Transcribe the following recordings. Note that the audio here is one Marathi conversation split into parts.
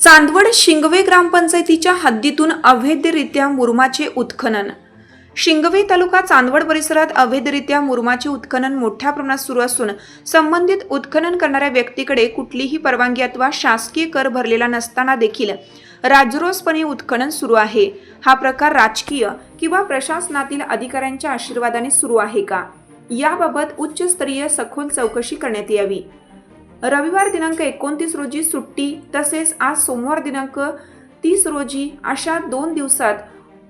चांदवड शिंगवे ग्रामपंचायतीच्या हद्दीतून अवैधरित्या मुरमाचे उत्खनन. शिंगवे तालुका चांदवड परिसरात अवैधरित्या मुरमाचे उत्खनन मोठ्या प्रमाणात सुरू असून संबंधित उत्खनन करणाऱ्या व्यक्तीकडे कुठलीही परवानगी अथवा शासकीय कर भरलेला नसताना देखील राजरोसपणे उत्खनन सुरू आहे. हा प्रकार राजकीय किंवा प्रशासनातील अधिकाऱ्यांच्या आशीर्वादाने सुरू आहे का? याबाबत उच्चस्तरीय सखोल चौकशी करण्यात यावी. रविवार दिनांक एकोणतीस रोजी सुट्टी तसेच आज सोमवार दिनांक तीस रोजी अशा दोन दिवसात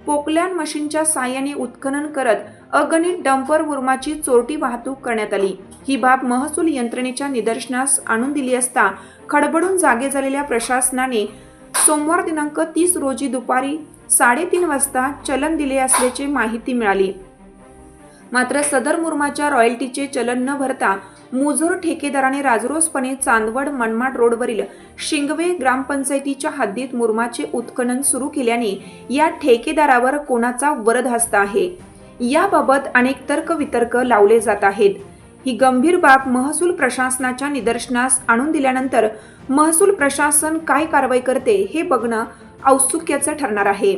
पोकलॅन मशीनच्या साह्याने उत्खनन करत अगणित डंपर मुरमाची चोरटी वाहतूक करण्यात आली. ही बाब महसूल यंत्रणेच्या निदर्शनास आणून दिली असता खडबडून जागे झालेल्या प्रशासनाने सोमवार दिनांक तीस रोजी दुपारी साडेतीन वाजता चलन दिले असल्याची माहिती मिळाली. मात्र सदर मुरमाच्या रॉयल्टीचे चलन न भरता मुजोर ठेकेदाराने राजरोसपणे चांदवड मनमाड रोडवरील शिंगवे ग्रामपंचायतीच्या हद्दीत मुरमाचे उत्खनन सुरू केल्याने या ठेकेदारावर कोणाचा वरद हस्त आहे? याबाबत अनेक तर्कवितर्क लावले जात आहेत. ही गंभीर बाब महसूल प्रशासनाच्या निदर्शनास आणून दिल्यानंतर महसूल प्रशासन काय कारवाई करते हे बघणं औत्सुक्याचं ठरणार आहे.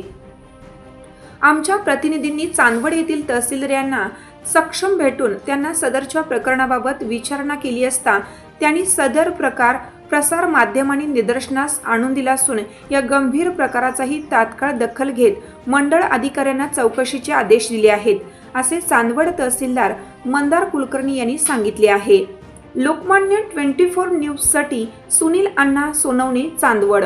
आमच्या प्रतिनिधींनी चांदवड येथील तहसीलदार यांना सक्षम भेटून त्यांना सदरच्या प्रकरणाबाबत विचारणा केली असता त्यांनी सदर प्रकार प्रसार माध्यमांनी निदर्शनास आणून दिला असून या गंभीर प्रकाराचाही तात्काळ दखल घेत मंडळ अधिकाऱ्यांना चौकशीचे आदेश दिले आहेत असे चांदवड तहसीलदार मंदार कुलकर्णी यांनी सांगितले आहे. लोकमान्य ट्वेंटी फोर न्यूजसाठी सुनील अण्णा सोनवणे चांदवड.